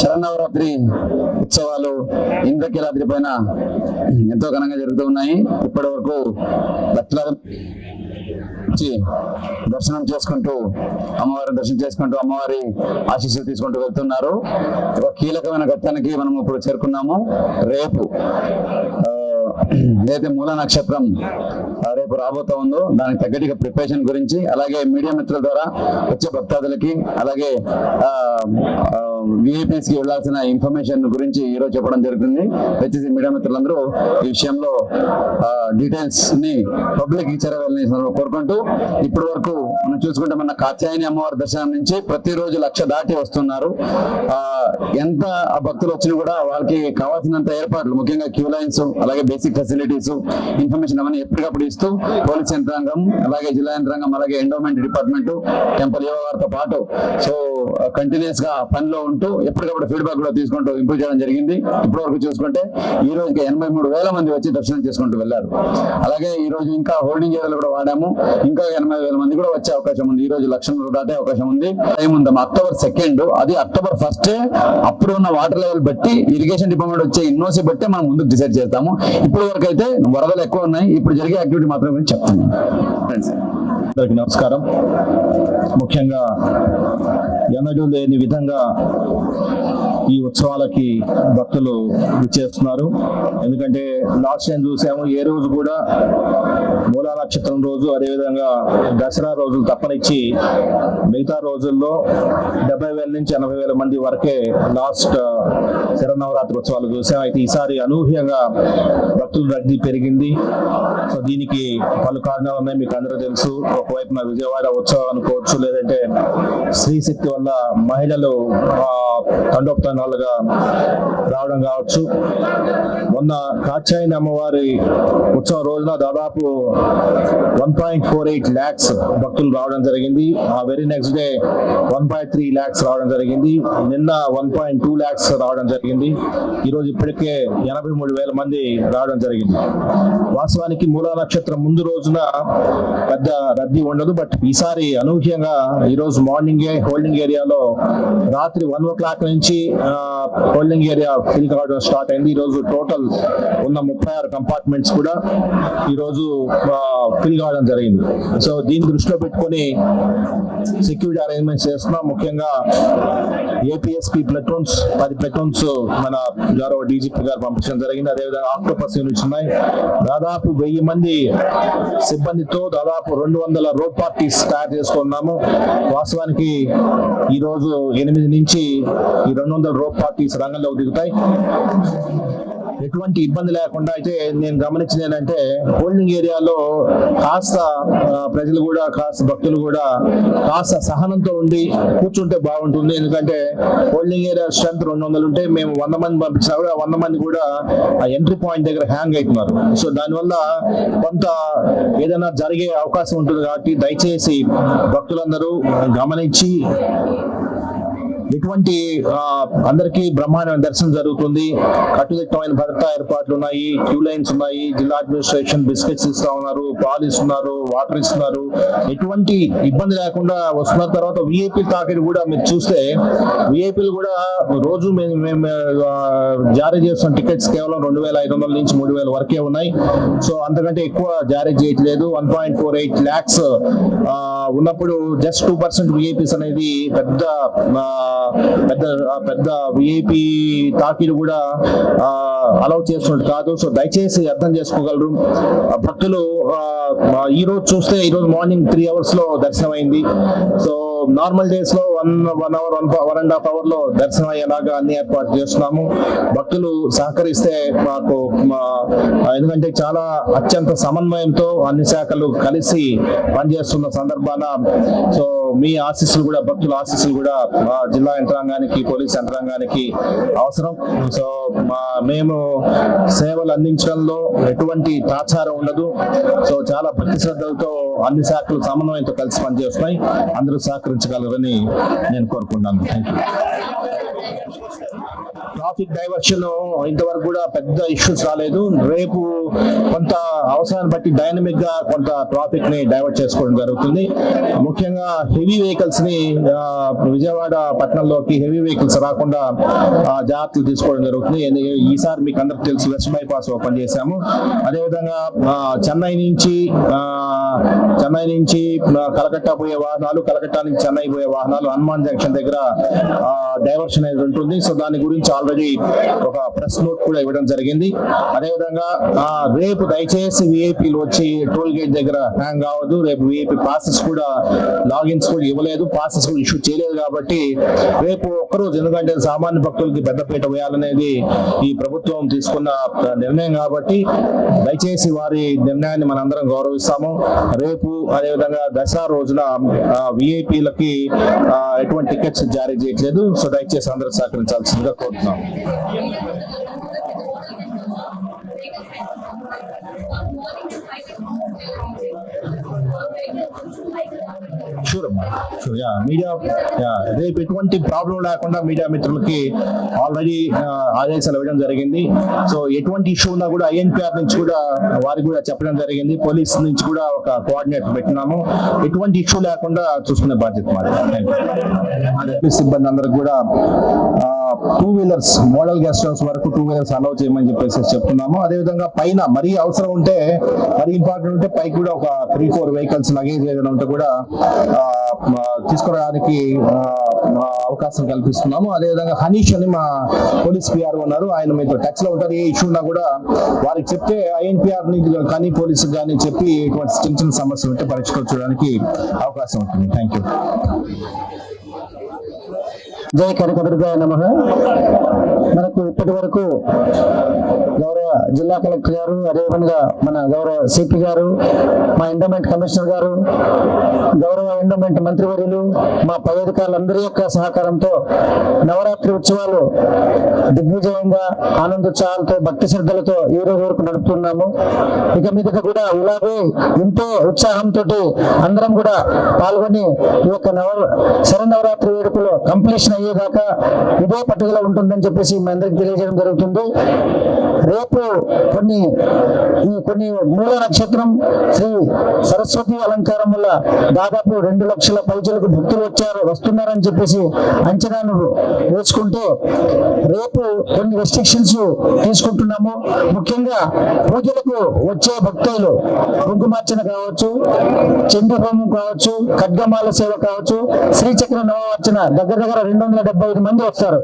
శరన్నవరాత్రి ఉత్సవాలు ఇంద్రకీలాద్రి పైన ఎంతో ఘనంగా జరుగుతూ ఉన్నాయి. ఇప్పటి వరకు వచ్చి దర్శనం చేసుకుంటూ అమ్మవారిని దర్శనం చేసుకుంటూ అమ్మవారి ఆశీస్సులు తీసుకుంటూ వెళ్తున్నారు. ఒక కీలకమైన ఘట్టానికి మనం ఇప్పుడు చేరుకున్నాము. రేపు ఏదైతే మూల నక్షత్రం రేపు రాబోతా ఉందో దానికి తగ్గట్టుగా ప్రిపరేషన్ గురించి అలాగే మీడియా మిత్రుల ద్వారా వచ్చే భక్తాదులకి అలాగే విఐపీస్కి వెళ్ళాల్సిన ఇన్ఫర్మేషన్ గురించి ఈ రోజు చెప్పడం జరుగుతుంది. హెచ్సి మీడియా మిత్రులందరూ ఈ విషయంలో డీటెయిల్స్ని పబ్లిక్ ఇచ్చారని కోరుకుంటూ ఇప్పటి వరకు మనం చూసుకుంటే మన కాత్యాయని అమ్మవారి దర్శనం నుంచి ప్రతిరోజు లక్ష దాటి వస్తున్నారు. ఆ ఎంత ఆ భక్తులు వచ్చినా కూడా వాళ్ళకి కావాల్సినంత ఏర్పాట్లు ముఖ్యంగా క్యూ లైన్స్ అలాగే బేసిక్ ఫెసిలిటీస్ ఇన్ఫర్మేషన్ అవన్నీ ఎప్పటికప్పుడు ఇస్తూ పోలీస్ యంత్రాంగం అలాగే జిల్లా యంత్రాంగం అలాగే ఎండోమెంట్ డిపార్ట్మెంట్ టెంపుల్ యువ వారితో పాటు. సో కంటిన్యూస్గా పనిలో ఉంటూ ఎప్పటికప్పుడు ఫీడ్బ్యాక్ కూడా తీసుకుంటూ ఇంప్రూవ్ చేయడం జరిగింది. ఇప్పటి వరకు చూసుకుంటే ఈ రోజుకి ఎనభై మూడు వేల మంది వచ్చి దర్శనం చేసుకుంటూ వెళ్ళారు. అలాగే ఈ రోజు ఇంకా హోల్డింగ్ ఏరియాలు కూడా వాడాము. ఇంకా ఎనభై వేల మంది కూడా వచ్చే అవకాశం ఉంది. ఈ రోజు లక్షలు దాటే అవకాశం ఉంది. టైం ఉందాం. అక్టోబర్ సెకండ్ అది అక్టోబర్ ఫస్ట్ అప్పుడు ఉన్న వాటర్ లెవెల్ బట్టి ఇరిగేషన్ డిపార్ట్మెంట్ వచ్చే ఇన్నోసి బట్టి మనం ముందుకు డిసైడ్ చేస్తాము. ఇప్పుడు వరకు అయితే వరదలు ఎక్కువ ఉన్నాయి. ఇప్పుడు జరిగే యాక్టివిటీ మాత్రమే చెప్తున్నాను. అందరికి నమస్కారం. ముఖ్యంగా ఎన్నడూ లేని విధంగా ఈ ఉత్సవాలకి భక్తులు విచ్చేస్తున్నారు. ఎందుకంటే లాస్ట్ టైం చూసాము ఏ రోజు కూడా మూలా నక్షత్రం రోజు అదేవిధంగా దసరా రోజులు తప్పనిచ్చి మిగతా రోజుల్లో డెబ్బై వేల నుంచి ఎనభై వేల మంది వరకే లాస్ట్ శరన్నవరాత్రి ఉత్సవాలు చూసాం. అయితే ఈసారి అనూహ్యంగా భక్తుల రద్దీ పెరిగింది. సో దీనికి పలు కారణాలు ఉన్నాయి మీకు అందరూ తెలుసు. ఒకవైపున విజయవాడ ఉత్సవం అనుకోవచ్చు లేదంటే స్త్రీశక్తి వల్ల మహిళలు తండోపతండాలుగా రావడం కావచ్చు. మొన్న కాచాయిని అమ్మవారి ఉత్సవం రోజున దాదాపు one point four eight lakhs భక్తులు రావడం జరిగింది. ఆ very next day one point three lakhs రావడం జరిగింది. నిన్న వన్ పాయింట్ టూ ల్యాక్స్ రావడం జరిగింది. ఈరోజు ఇప్పటికే ఎనభై మూడు వేల మంది రావడం జరిగింది. వాస్తవానికి మూలా నక్షత్రం ముందు రోజున పెద్ద రద్దీ ఉండదు. బట్ ఈసారి అనూహ్యంగా ఈరోజు మార్నింగ్ హోల్డింగ్ ఏరియాలో రాత్రి వన్ ఓ క్లాక్ నుంచి హోల్డింగ్ ఏరియా ఫిల్ కావడం స్టార్ట్ అయింది. ఈరోజు టోటల్ ఉన్న ముప్పై ఆరు కంపార్ట్మెంట్స్ కూడా ఈరోజు ఫిల్ కావడం జరిగింది. సో దీన్ని దృష్టిలో పెట్టుకొని సెక్యూరిటీ అరేంజ్మెంట్స్ చేస్తున్నాం. ముఖ్యంగా ఏపీఎస్పీ ప్లటూన్స్ పది ప్లెటోన్స్ మన గౌరవ డీజీపీ గారు పంపించడం జరిగింది. అదేవిధంగా ఆక్టోపస్ యూనిట్స్ ఉన్నాయి. దాదాపు వెయ్యి మంది సిబ్బందితో దాదాపు రెండు వందల రోడ్ పార్టీస్ తయారు చేసుకున్నాము. వాస్తవానికి ఈ రోజు ఎనిమిది నుంచి ఈ రెండు వందల రోడ్ పార్టీస్ రంగంలోకి దిగుతాయి. ఎటువంటి ఇబ్బంది లేకుండా అయితే నేను గమనించింది ఏంటంటే హోల్డింగ్ ఏరియాలో కాస్త ప్రజలు కూడా కాస్త భక్తులు కూడా కాస్త సహనంతో ఉండి కూర్చుంటే బాగుంటుంది. ఎందుకంటే హోల్డింగ్ ఏరియా స్ట్రెంత్ రెండు వందలు ఉంటే మేము వంద మంది పంపించినా కూడా వంద మంది కూడా ఆ ఎంట్రీ పాయింట్ దగ్గర హ్యాంగ్ అవుతున్నారు. సో దానివల్ల కొంత ఏదైనా జరిగే అవకాశం ఉంటుంది కాబట్టి దయచేసి భక్తులందరూ గమనించి ఎటువంటి అందరికీ బ్రహ్మాండమైన దర్శనం జరుగుతుంది. కట్టుదిట్టమైన భద్రతా ఏర్పాట్లు ఉన్నాయి. క్యూ లైన్స్ ఉన్నాయి. జిల్లా అడ్మినిస్ట్రేషన్ బిస్కెట్స్ ఇస్తా ఉన్నారు పాలు ఇస్తున్నారు వాటర్ ఇస్తున్నారు. ఎటువంటి ఇబ్బంది లేకుండా వస్తున్న తర్వాత విఐపి తాకిడి కూడా మీరు చూస్తే విఐపీలు కూడా రోజు మేము మేము జారీ చేస్తున్న టికెట్స్ కేవలం రెండు వేల ఐదు వందల నుంచి మూడు వేల వరకే ఉన్నాయి. సో అంతకంటే ఎక్కువ జారీ చేయట్లేదు. One point four eight lakhs ఉన్నప్పుడు జస్ట్ టూ పర్సెంట్ విఐపీస్ అనేది పెద్ద పెద్ద పెద్ద విఐపి తాకిడి కూడా అలౌ చేస్తున్నట్టు కాదు. సో దయచేసి అర్థం చేసుకోగలరు. భక్తులు ఈ రోజు చూస్తే ఈ రోజు మార్నింగ్ త్రీ అవర్స్లో సో నార్మల్ డేస్లో one one hour one one and half అవర్లో దర్శనం అయ్యేలాగా అన్ని ఏర్పాటు చేస్తున్నాము. భక్తులు సహకరిస్తే మాకు మా- ఎందుకంటే చాలా అత్యంత సమన్వయంతో అన్ని శాఖలు కలిసి పనిచేస్తున్న సందర్భాన సో మీ ఆశీస్సులు కూడా భక్తుల ఆశీస్సులు కూడా మా జిల్లా యంత్రాంగానికి పోలీస్ యంత్రాంగానికి అవసరం. సో మా మేము సేవలు అందించడంలో ఎటువంటి తాచారం ఉండదు. సో చాలా భక్తి శ్రద్ధలతో అన్ని శాఖలు సమన్వయంతో కలిసి పనిచేస్తున్నాయి. అందరూ సహకరించగలరని నేను కోరుకుంటున్నాను. థ్యాంక్ యూ ట్రాఫిక్ డైవర్షన్ ఇంతవరకు కూడా పెద్ద ఇష్యూస్ రాలేదు. రేపు కొంత అవసరాన్ని బట్టి డైనమిక్గా కొంత ట్రాఫిక్ని డైవర్ట్ చేసుకోవడం జరుగుతుంది. ముఖ్యంగా హెవీ వెహికల్స్ని విజయవాడ పట్టణంలోకి హెవీ వెహికల్స్ రాకుండా జాగ్రత్తలు తీసుకోవడం జరుగుతుంది. ఈసారి మీకు అందరికి తెలుసు వెస్ట్ బైపాస్ ఓపెన్ చేశాము. అదేవిధంగా చెన్నై నుంచి చెన్నై నుంచి కలకట్టా పోయే వాహనాలు కలకట్టా నుంచి చెన్నై పోయే వాహనాలు హనుమాన్ జంక్షన్ దగ్గర డైవర్షన్ అనేది ఉంటుంది. సో దాని గురించి ఆల్రెడీ ఒక ప్రెస్ నోట్ కూడా ఇవ్వడం జరిగింది. అదేవిధంగా ఆ, రేపు దయచేసి విఐపీలు వచ్చి టోల్ గేట్ దగ్గర హ్యాంగ్ అవ్వదు. రేపు విఐపీ పాసెస్ కూడా లాగిన్స్ కూడా ఇవ్వలేదు. పాసెస్ కూడా ఇష్యూ చేయలేదు కాబట్టి రేపు ఒక్కరోజు ఎందుకంటే సామాన్య భక్తులకి పెద్దపీట వేయాలనేది ఈ ప్రభుత్వం తీసుకున్న నిర్ణయం కాబట్టి దయచేసి వారి నిర్ణయాన్ని మనందరం గౌరవిస్తాము. రేపు అదేవిధంగా దసరా రోజున విఐపీలకి ఎటువంటి టికెట్స్ జారీ చేయట్లేదు. సో దయచేసి అందరూ సహకరించాల్సిందిగా కోరుతున్నాం ที่เราใช้ของเราเราหัวที่ยังใช้ของเราเราใช้ షూర్ అమ్మా షూర్ యా మీడియా యా రేపు ఎటువంటి ప్రాబ్లం లేకుండా మీడియా మిత్రులకి ఆల్రెడీ uh, ఆదేశాలు ఇవ్వడం జరిగింది. సో ఎటువంటి ఇష్యూ ఉన్నా కూడా ఐఎన్పిఆర్ నుంచి కూడా వారికి కూడా చెప్పడం జరిగింది. పోలీస్ నుంచి కూడా ఒక కోఆర్డినేటర్ పెట్టినాము. ఎటువంటి ఇష్యూ లేకుండా చూసుకునే బాధ్యత మాది. సిబ్బంది అందరికి కూడా two wheelers model guest house వరకు టూ వీలర్స్ అలౌ చేయమని చెప్పేసి చెప్తున్నాము. అదేవిధంగా పైన మరీ అవసరం ఉంటే మరీ ఇంపార్టెంట్ ఉంటే పైకి కూడా ఒక త్రీ ఫోర్ వెహికల్స్ లగేజ్ ఏదైనా ఉంటే కూడా తీసుకురావడానికి అవకాశం కల్పిస్తున్నాము. అదేవిధంగా హనీష్ అని మా పోలీస్ పిఆర్ ఉన్నారు. ఆయన మీతో టచ్లో ఉంటారు. ఏ ఇష్యూ ఉన్నా కూడా వారికి చెప్తే ఐఎన్పిఆర్ కానీ పోలీసు కానీ చెప్పి ఇటువంటి చిన్న చిన్న సమస్యలు ఉంటే పరిష్కరించడానికి అవకాశం ఉంటుంది. థ్యాంక్ యూ జై కనకదుర్గాయ నమ. మనకు ఇప్పటి వరకు గౌరవ జిల్లా కలెక్టర్ గారు అదేవిధంగా మన గౌరవ సిపి గారు మా ఎండోమెంట్ కమిషనర్ గారు గౌరవ ఎండోమెంట్ మంత్రివర్యులు మా పై అధికారులందరి యొక్క సహకారంతో నవరాత్రి ఉత్సవాలు దిగ్విజయంగా ఆనందోత్సవాలతో భక్తి శ్రద్ధలతో ఈ రోజు వరకు నడుపుతున్నాము. ఇక మీదట కూడా ఇలాగే ఎంతో ఉత్సాహంతో అందరం కూడా పాల్గొని ఈ యొక్క నవ శరన్నవరాత్రి వేడుకలో కంప్లీషన్ అయ్యేదాకా ఇదే పట్టుదల ఉంటుందని చెప్పేసి మీ అందరికి తెలియజేయడం జరుగుతుంది. రేపు కొన్ని ఈ కొన్ని మూల నక్షత్రం శ్రీ సరస్వతి అలంకారం వల్ల దాదాపు రెండు లక్షల పైచలకు భక్తులు వచ్చారు వస్తున్నారని చెప్పేసి అంచనాను వేసుకుంటే రేపు కొన్ని రెస్ట్రిక్షన్స్ తీసుకుంటున్నాము. ముఖ్యంగా పూజలకు వచ్చే భక్తులు కుంకుమార్చన కావచ్చు చండీ కావచ్చు ఖడ్గమాల సేవ కావచ్చు శ్రీచక్ర నవార్చన దగ్గర దగ్గర రెండు వందల డెబ్బై ఐదు మంది వస్తారు.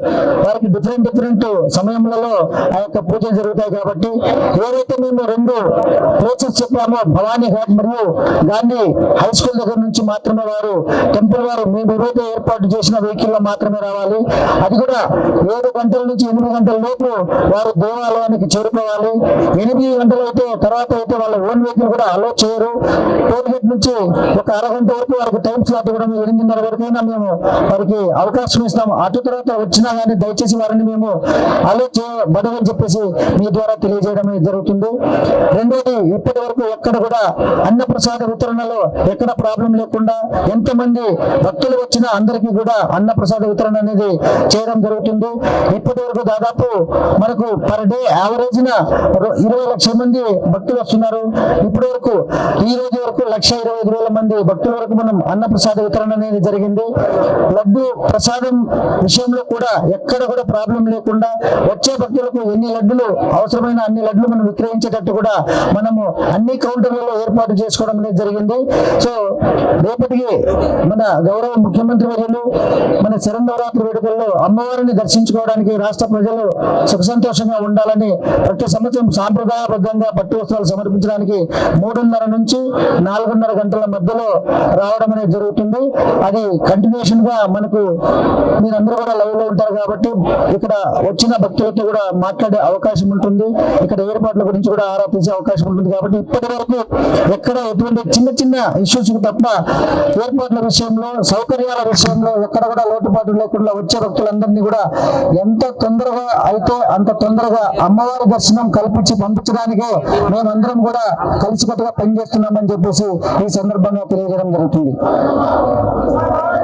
వారికి డిఫరెంట్ డిఫరెంట్ సమయంలో ఆ యొక్క పూజలు జరుగుతాయి కాబట్టి ఏదైతే మేము రెండు ప్లేసెస్ చెప్పామో భవానీ ఘాట్ మరియు గాంధీ హై స్కూల్ దగ్గర నుంచి మాత్రమే వారు టెంపుల్ వారు మేము ఏదైతే ఏర్పాటు చేసిన వెహికల్లో మాత్రమే రావాలి. అది కూడా ఏడు గంటల నుంచి ఎనిమిది గంటల లోపు వారు దేవాలయానికి చేరుకోవాలి. ఎనిమిది గంటలు అయితే తర్వాత అయితే వాళ్ళ ఓన్ వెహికల్ కూడా అలో చేయరు. టోల్ గేట్ నుంచి ఒక అరగంట వరకు వారికి టైం స్లాట్ ఇవ్వడం ఎనిమిదిన్నర వరకైనా మేము వారికి అవకాశం చేస్తున్నాము అటు తర్వాత వచ్చినా కానీ దయచేసి వారిని మేము అలో చేయబడమని చెప్పేసి మీ ద్వారా తెలియజేయడం అనేది జరుగుతుంది. రెండోది ఇప్పటి వరకు ఎక్కడ కూడా అన్నప్రసాద వితరణలో ఎక్కడ ప్రాబ్లం లేకుండా ఎంతమంది భక్తులు వచ్చినా అందరికీ కూడా అన్నప్రసాద వితరణ అనేది చేయడం జరుగుతుంది. ఇప్పటి వరకు దాదాపు మనకు పర్ డే యావరేజ్ న ఇరవై లక్షల మంది భక్తులు వస్తున్నారు. ఇప్పటి వరకు ఈ రోజు వరకు లక్ష ఇరవై ఐదు వేల మంది భక్తుల వరకు మనం అన్నప్రసాద వితరణ అనేది జరిగింది. లడ్డు ప్రసాదం విషయంలో కూడా ఎక్కడ కూడా ప్రాబ్లం లేకుండా వచ్చే భక్తులకు ఎన్ని లడ్డులు అవసరమైన అన్ని లడ్లు మనం విక్రయించేటట్టు కూడా మనము అన్ని కౌంటర్లలో ఏర్పాటు చేసుకోవడం అనేది జరిగింది. సో రేపటికి మన గౌరవ ముఖ్యమంత్రి వర్యులు మన శరణవరాత్రి వేడుకల్లో అమ్మవారిని దర్శించుకోవడానికి రాష్ట్ర ప్రజలు సుఖ సంతోషంగా ఉండాలని ప్రతి సంవత్సరం సాంప్రదాయబద్ధంగా పట్టు వస్త్రాలు సమర్పించడానికి మూడున్నర నుంచి నాలుగున్నర గంటల మధ్యలో రావడం అనేది జరుగుతుంది. అది కంటిన్యూషన్గా మనకు మీరందరూ కూడా లైవ్లో ఉంటారు కాబట్టి ఇక్కడ వచ్చిన భక్తులతో కూడా మాట్లాడే అవకాశం ఉంటుంది. ఇక్కడ ఏర్పాట్ల గురించి కూడా ఆరా అవకాశం ఉంటుంది కాబట్టి ఇప్పటి వరకు ఎక్కడ ఎటువంటి చిన్న చిన్న ఇష్యూస్ తప్ప ఏర్పాట్ల విషయంలో సౌకర్యాల విషయంలో ఎక్కడ కూడా లోటుపాటు లేకుండా వచ్చే భక్తులందరినీ కూడా ఎంత తొందరగా అయితే అంత తొందరగా అమ్మవారి దర్శనం కల్పించి పంపించడానికి మేమందరం కూడా కలిసికట్టుగా పనిచేస్తున్నామని చెప్పేసి ఈ సందర్భంగా తెలియజేయడం జరుగుతుంది.